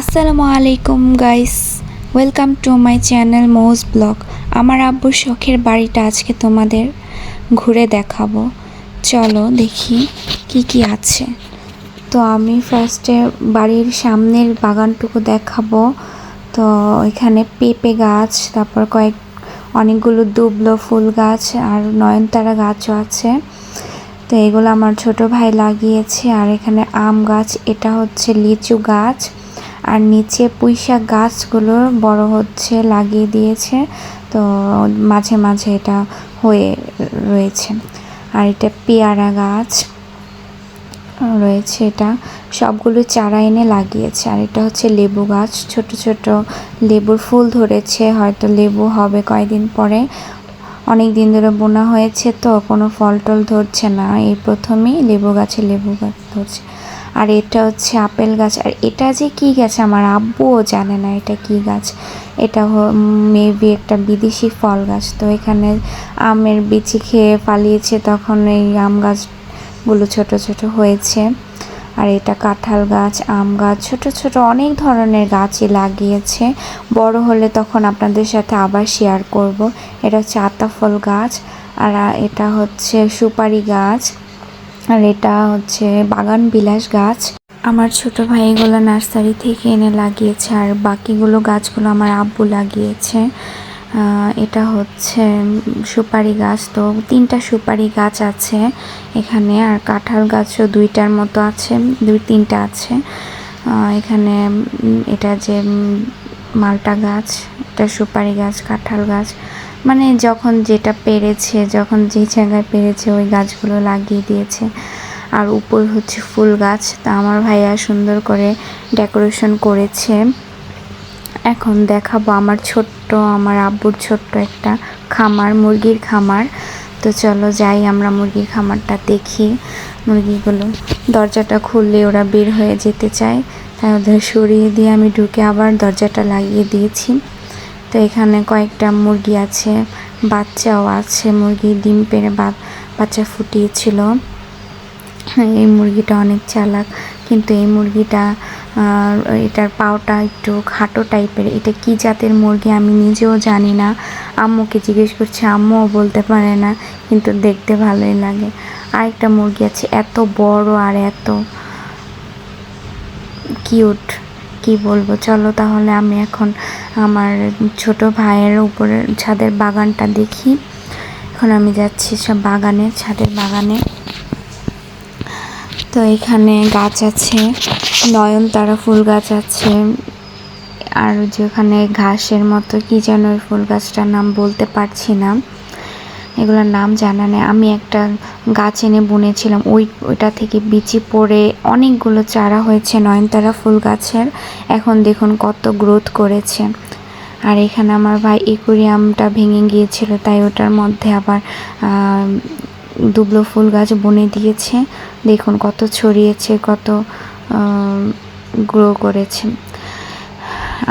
আসসালামু আলাইকুম guys welcome to my channel Moj blog আমার আব্বুর শখের বাড়িটা আজকে তোমাদের ঘুরে দেখাবো। চলো দেখি কি কি আছে। তো আমি ফার্স্টে বাড়ির সামনের বাগানটুকু দেখাবো। তো এখানে পেঁপে গাছ, তারপর কয়েক, অনেকগুলো দুবলো ফুল গাছ আর নয়নতারা গাছও আছে। তো এগুলো আমার ছোট ভাই লাগিয়েছে আর এখানে আম গাছ, এটা হচ্ছে লিচু গাছ। আর নিচে পুঁইশাক গাছগুলো বড় হচ্ছে, লাগিয়ে দিয়েছে। তো মাঝে মাঝে এটা হয়ে রয়েছে। আর এটা পেয়ারা গাছ রয়েছে এটা। সবগুলো চারা এনে লাগিয়েছে। আর এটা হচ্ছে লেবু গাছ। ছোট ছোট লেবুর ফুল ধরেছে। হয়তো লেবু হবে কয়েকদিন পরে। অনেক দিন ধরে বোনা হয়েছে তো, কোনো ফল টল ধরছে না। এই প্রথমেই লেবু গাছে লেবু গাছ ধরছে। আর এটা হচ্ছে আপেল গাছ। আর এটা যে কি গাছ আমার আব্বুও জানে না এটা কি গাছ। এটা মেবি একটা বিদেশি ফল গাছ। তো এখানে আমের বিচি খেয়ে পালিয়েছে তখন এই আম গাছগুলো ছোট ছোট হয়েছে। আর এটা কাঁঠাল গাছ, আম গাছ, ছোট ছোট অনেক ধরনের গাছই লাগিয়েছে। বড় হলে তখন আপনাদের সাথে আবার শেয়ার করব। এটা হচ্ছে আতাফল গাছ আর এটা হচ্ছে সুপারি গাছ। আর এটা হচ্ছে বাগান বিলাস গাছ। আমার ছোট ভাই এগুলো নার্সারি থেকে এনে লাগিয়েছে আর বাকিগুলো গাছগুলো আমার আব্বু লাগিয়েছে। এটা হচ্ছে সুপারি গাছ। তো তিনটা সুপারি গাছ আছে এখানে আর কাঁঠাল গাছও দুইটার মতো আছে, দুই তিনটা আছে। এখানে এটা যে মালটা গাছ এটা সুপারি গাছ, কাঁঠাল গাছ। মানে যখন যেটা পেরেছে, যখন যে জায়গায় পেরেছে, ওই গাছগুলো লাগিয়ে দিয়েছে। আর উপর হচ্ছে ফুল গাছ। তা আমার ভাইয়া সুন্দর করে ডেকোরেশন করেছে। এখন দেখাবো আমার ছোট্ট, আমার আব্বুর ছোট্ট একটা খামার, মুরগির খামার। তো চলো যাই আমরা মুরগির খামারটা দেখি। মুরগিগুলো দরজাটা খুললে ওরা বের হয়ে যেতে চায়। তাই ওদের সরিয়ে দিয়ে আমি ঢুকে আবার দরজাটা লাগিয়ে দিয়েছি। তো এখানে কয়েকটা মুরগি আছে, বাচ্চাও আছে, মুরগি ডিম পেড়ে বাচ্চা ফুটিয়েছিল। এই মুরগিটা অনেক চালাক, কিন্তু এই মুরগিটা এটার পাওটা একটু খাটো টাইপের। এটা কি জাতের মুরগি আমি নিজেও জানি না। আম্মুকে জিজ্ঞেস করছি, আম্মুও বলতে পারে না, কিন্তু দেখতে ভালোই লাগে। আরেকটা মুরগি আছে, এত বড় আর এত কিউট কি বলব? চলো তাহলে আমি এখন আমার ছোট ভাইয়ের উপরে ছাদের বাগানটা দেখি। এখন আমি যাচ্ছি সব বাগানে, ছাদের বাগানে। তো এখানে গাছ আছে, নয়নতারা ফুল গাছ আছে, আর যেখানে ঘাসের মতো, কি যেন ফুল গাছটার নাম বলতে পারছি না। এগুলোর নাম জানা নেই। আমি একটা গাছ এনে বুনেছিলাম। ওই, ওইটা থেকে বিচি পড়ে অনেকগুলো চারা হয়েছে, নয়নতারা ফুল গাছের। এখন দেখুন কত গ্রোথ করেছে। আর এখানে আমার ভাই একুরিয়ামটা ভেঙে গিয়েছিল, তাই ওটার মধ্যে আবার দুবলো ফুল গাছ বনে দিয়েছে। দেখুন কত ছড়িয়েছে, কত গ্রো করেছে।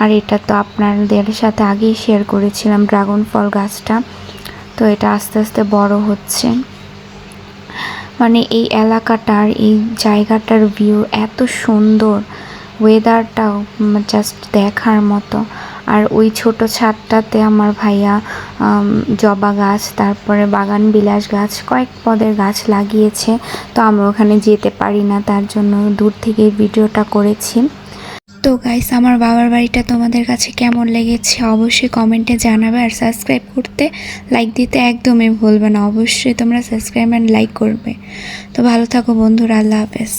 আর এটা তো আপনাদের সাথে আগেই শেয়ার করেছিলাম ড্রাগন ফল গাছটা। তো এটা আস্তে আস্তে বড় হচ্ছে। মানে এই এলাকাটার, এই জায়গাটার ভিউ এত সুন্দর। ওয়েদারটাও জাস্ট দেখার মতো। আর ওই ছোট ছাদটাতে আমার ভাইয়া জবা গাছ, তারপরে বাগান বিলাস গাছ, কয়েক পদের গাছ লাগিয়েছে। তো আমরা ওখানে যেতে পারি না, তার জন্য দূর থেকে ভিডিওটা করেছি। তো গাইস আমার বাবার বাড়িটা তোমাদের কাছে কেমন লেগেছে অবশ্যই কমেন্টে জানাবে আর সাবস্ক্রাইব করতে লাইক দিতে একদমই ভুলবে না। অবশ্যই তোমরা সাবস্ক্রাইব অ্যান্ড লাইক করবে। তো ভালো থাকো বন্ধুরা, আল্লাহ হাফেজ।